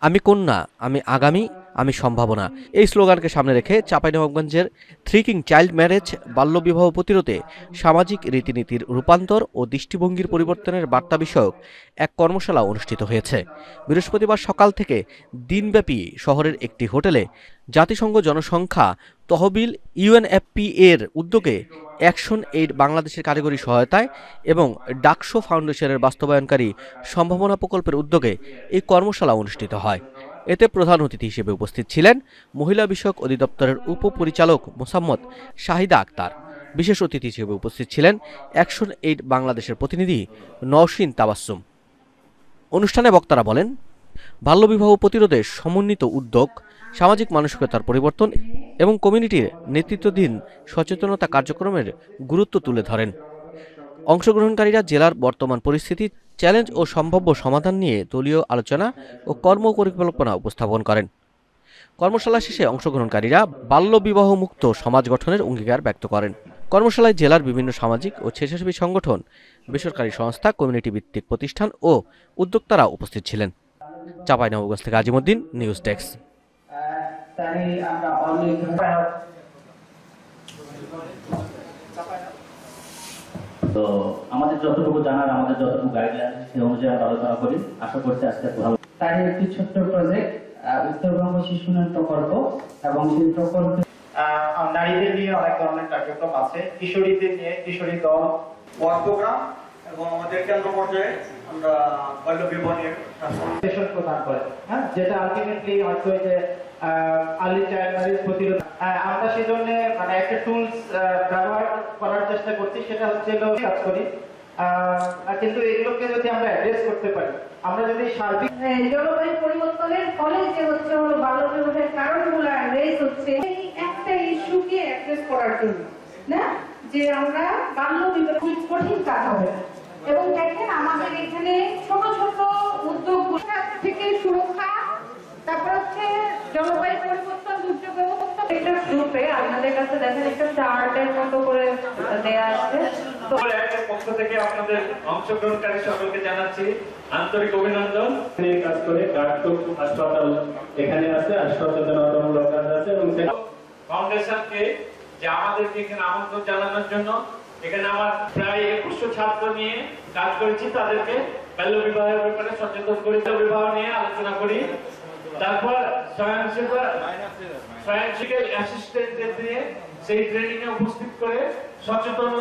আমি কন্যা, আমি আগামী, আমি সম্ভাবনা। এই স্লোগানকে সামনে রেখে চাঁপাইনবাবগঞ্জের থ্রি কিং চাইল্ড ম্যারেজ বাল্যবিবাহ প্রতিরোধে সামাজিক রীতিনীতির রূপান্তর ও দৃষ্টিভঙ্গির পরিবর্তনের বার্তা বিষয়ক এক কর্মশালা অনুষ্ঠিত হয়েছে। বৃহস্পতিবার সকাল থেকে দিনব্যাপী শহরের একটি হোটেলে জাতিসংঘ জনসংখ্যা তহবিল ইউএনএফপি এর উদ্যোগে অ্যাকশন এইড বাংলাদেশের কারিগরি সহায়তায় এবং ডাকশো ফাউন্ডেশনের বাস্তবায়নকারী সম্ভাবনা প্রকল্পের উদ্যোগে এই কর্মশালা অনুষ্ঠিত হয়। এতে প্রধান অতিথি হিসেবে উপস্থিত ছিলেন মহিলা বিষয়ক অধিদপ্তরের উপপরিচালক মোসাম্মদ শাহিদা আক্তার। বিশেষ অতিথি হিসেবে উপস্থিত ছিলেন অ্যাকশন এইড বাংলাদেশের প্রতিনিধি নওশিন তাবাসসুম। অনুষ্ঠানে বক্তারা বলেন বাল্যবিবাহ প্রতিরোধে সমন্বিত উদ্যোগ, সামাজিক মানসিকতার পরিবর্তন এবং কমিউনিটির নেতৃত্বাধীন সচেতনতা কার্যক্রমের গুরুত্ব তুলে ধরেন। অংশগ্রহণকারীরা জেলার বর্তমান পরিস্থিতি, চ্যালেঞ্জ ও সম্ভাব্য সমাধান নিয়ে দলীয় আলোচনা ও কর্ম পরিকল্পনা উপস্থাপন করেন। কর্মশালা শেষে অংশগ্রহণকারীরা বাল্যবিবাহ মুক্ত সমাজ গঠনের অঙ্গীকার ব্যক্ত করেন। কর্মশালায় জেলার বিভিন্ন সামাজিক ও স্বেচ্ছাসেবী সংগঠন, বেসরকারি সংস্থা, কমিউনিটি ভিত্তিক প্রতিষ্ঠান ও উদ্যোক্তারা উপস্থিত ছিলেন। চাঁপাইনবাবগঞ্জ থেকে আজিমুদ্দিন নিউজ ডেস্ক। তো আমাদের যতটুকু জানার আমাদের যতটুকু গাইডলাইন সেই অনুযায়ী আমরা আলোচনা করি। আশা করছি আজকে ভালো তার একটি ছোট্ট প্রজেক্ট উত্তরবঙ্গ শিশু প্রকল্প এবং সেই প্রকল্প নারীদের নিয়ে অনেক ধরনের কার্যক্রম আছে। কিশোরীদের নিয়ে কিশোরী দল ওয়ার্ক প্রোগ্রাম এবং আমাদের কেন্দ্র পর্যায়ে আমরা বাল্য প্রদান করে হ্যাঁ? যেটা আলটিমেটলি হয়তো যে আর্লি চাইল্ড ম্যারেজ প্রতিরোধ আমরা সেই জন্য মানে একটা টুলস ব্যবহার করার চেষ্টা করছি সেটা হচ্ছে কাজ করি। কিন্তু এগুলোকে যদি আমরা অ্যাড্রেস করতে পারি আমরা যদি সার্বিক হ্যাঁ, জলবায়ু পরিবর্তনের ফলে যে হচ্ছে হলো বাল্য বিবাহের কারণগুলো রেজ হচ্ছে একটা ইস্যুকে অ্যাড্রেস করার জন্য না? যে আমরা বাল্য বিবাহ কঠিন কাজ হবে না। এবং দেখেন আমাদের এখানে ছোট ছোট উদ্যোগ থেকে সুরক্ষা তারপর হচ্ছে জলবায়ু পরিবর্তন দুর্যোগ ব্যবস্থা একটা গ্রুপে আপনাদের কাছে দেখেন একটা চার্টের মতো করে দেয়া আছে। পক্ষ থেকে আপনাদের অংশগ্রহণকারী সকলকে জানাচ্ছি আন্তরিক অভিনন্দন। কাজ করে কার্টুক হাসপাতাল এখানে আছে আর সচেতনতামূলক কাজ আছে এবং সে- ফাউন্ডেশনকে যে আমাদেরকে এখানে আমন্ত্রণ জানানোর জন্য এখানে আমার প্রায় একুশশো ছাত্র নিয়ে কাজ করেছি, তাদেরকে বাল্য বিবাহের ব্যাপারে সচেতন করি বিবাহ নিয়ে আলোচনা করি। তারপর স্বয়ংসেবা স্বয়ংসেবী অ্যাসিস্ট্যান্টদের দিয়ে সেই ট্রেনিং এ উপস্থিত করে সচেতন